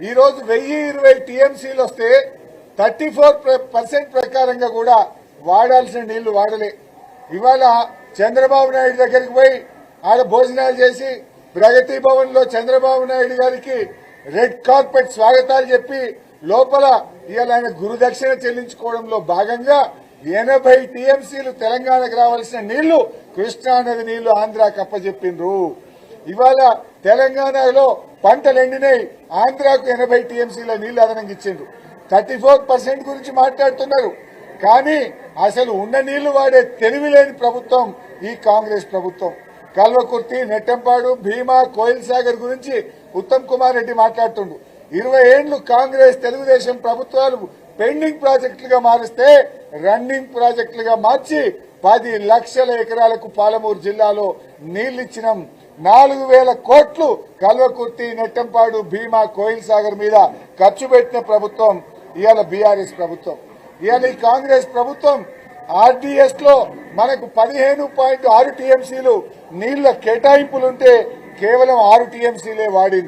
ఈ రోజు వెయ్యి ఇరవై టీఎంసీలు వస్తే థర్టీ ఫోర్ పర్సెంట్ ప్రకారంగా కూడా వాడాల్సిన నీళ్ళు వాడలే. ఇవాళ చంద్రబాబు నాయుడు దగ్గరికి పోయి ఆడ భోజనాలు చేసి ప్రగతి భవన్లో చంద్రబాబు నాయుడు గారికి రెడ్ కార్పెట్ స్వాగతాలు చెప్పి లోపల ఇవాళ ఆయన గురుదక్షిణ చెల్లించుకోవడంలో భాగంగా ఎనభై టీఎంసీలు తెలంగాణకు రావాల్సిన నీళ్ళు కృష్ణా నది నీళ్ళు ఆంధ్రాకి అప్పచెప్పిండ్రు ఇవాళ తెలంగాణలో పంటలు ఎండినాయి. ఆంధ్రాకు ఎనభై టీఎంసీల నీళ్ళు అదనంగా ఇచ్చిండ్రు. థర్టీ ఫోర్ పర్సెంట్ గురించి మాట్లాడుతున్నారు. కానీ అసలు ఉన్న నీళ్ళు వాడే తెలివి లేని ప్రభుత్వం ఈ కాంగ్రెస్ ప్రభుత్వం. కల్వకుర్తి నెట్టంపాడు భీమా కోయిల్ సాగర్ గురించి ఉత్తమ్ కుమార్ రెడ్డి మాట్లాడుతుండు. ఇరవై ఏండ్లు కాంగ్రెస్ తెలుగుదేశం ప్రభుత్వాలు పెండింగ్ ప్రాజెక్టులుగా మారిస్తే రన్నింగ్ ప్రాజెక్టులుగా మార్చి పది లక్షల ఎకరాలకు పాలమూరు జిల్లాలో నీళ్ళిచ్చినాం నాలుగు వేల కోట్లు కల్వకుర్తి నెట్టంపాడు భీమా కోయిల్ సాగర్ మీద ఖర్చు పెట్టిన ప్రభుత్వం ఇవాళ బీఆర్ఎస్ ప్రభుత్వం. ఇవాళ ఈ కాంగ్రెస్ ప్రభుత్వం ఆర్డీఎస్లో మనకు పదిహేను పాయింట్ ఆరు టీఎంసీలు నీళ్ళ కేటాయింపులుంటే కేవలం ఆరు టీఎంసీలే వాడింది.